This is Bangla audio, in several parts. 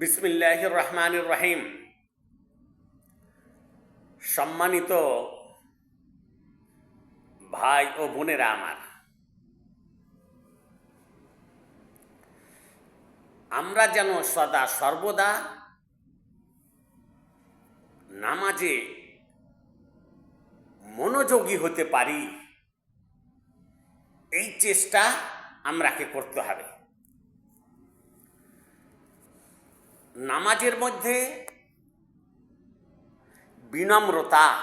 বিসমিল্লাহ রহমান রহিম সম্মানিত ভাই ও বোনেরা আমার, আমরা যেন সদা সর্বদা নামাজে মনোযোগী হতে পারি, এই চেষ্টা আমরাকে করতে হবে। নামাজের মধ্যে বিনম্রতা,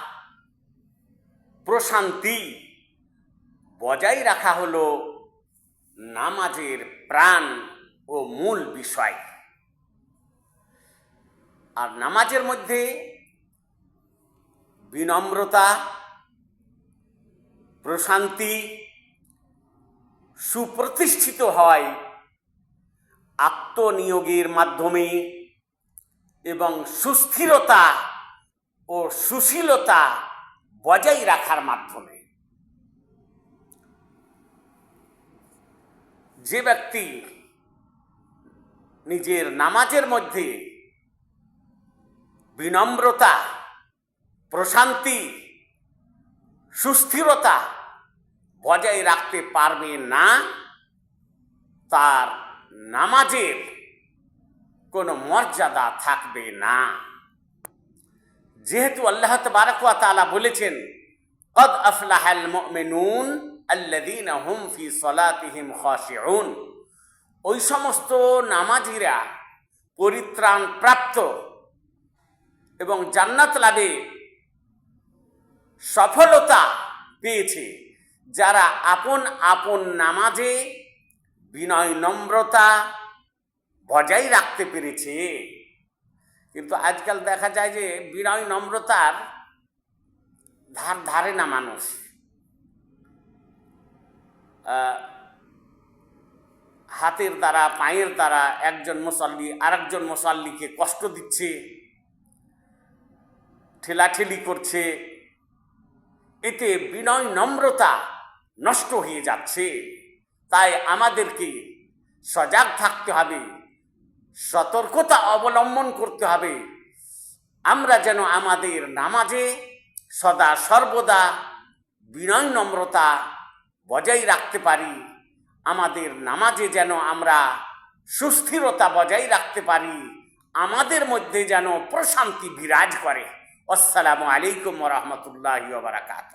প্রশান্তি বজায় রাখা হল নামাজের প্রাণ ও মূল বিষয়। আর নামাজের মধ্যে বিনম্রতা, প্রশান্তি সুপ্রতিষ্ঠিত হয় আত্মনিয়োগের মাধ্যমে। এবং সুস্থিরতা ও সুশীলতা বজায় রাখার মাধ্যমে যে ব্যক্তি নিজের নামাজের মধ্যে বিনম্রতা, প্রশান্তি, সুস্থিরতা বজায় রাখতে পারবে না, তার নামাজের কোনো মর্যাদা থাকবে না। যেহেতু আল্লাহ তবারকুয়া তাআলা বলেছেন, কদ আফলাহাল মুমিনুন আল্লাযীনা হুম ফি সলাতিহিম খাশিউন। ওই সমস্ত নামাজিরা পরিত্রাণ প্রাপ্ত এবং জান্নাত লাভে সফলতা পেয়েছে, যারা আপন আপন নামাজে বিনয় নম্রতা বজায় রাখতে পেরেছে। কিন্তু আজকাল দেখা যায় যে বিনয় নম্রতার ধার ধারে না মানুষ। হাতের দ্বারা, পায়ের দ্বারা একজন মুসল্লি আরেকজন মুসল্লিকে কষ্ট দিচ্ছে, ঠেলাঠেলি করছে, এতে বিনয় নম্রতা নষ্ট হয়ে যাচ্ছে। তাই আমাদেরকে সজাগ থাকতে হবে। সতর্কতা অবলম্বন করতে হবে। আমরা যেন আমাদের নামাজে সদা সর্বদা বিনয় নম্রতা বজায় রাখতে পারি। আমাদের নামাজে যেন আমরা সুস্থিরতা বজায় রাখতে পারি। আমাদের মধ্যে যেন প্রশান্তি বিরাজ করে। আসসালামু আলাইকুম রহমতুল্লাহ বারাকাত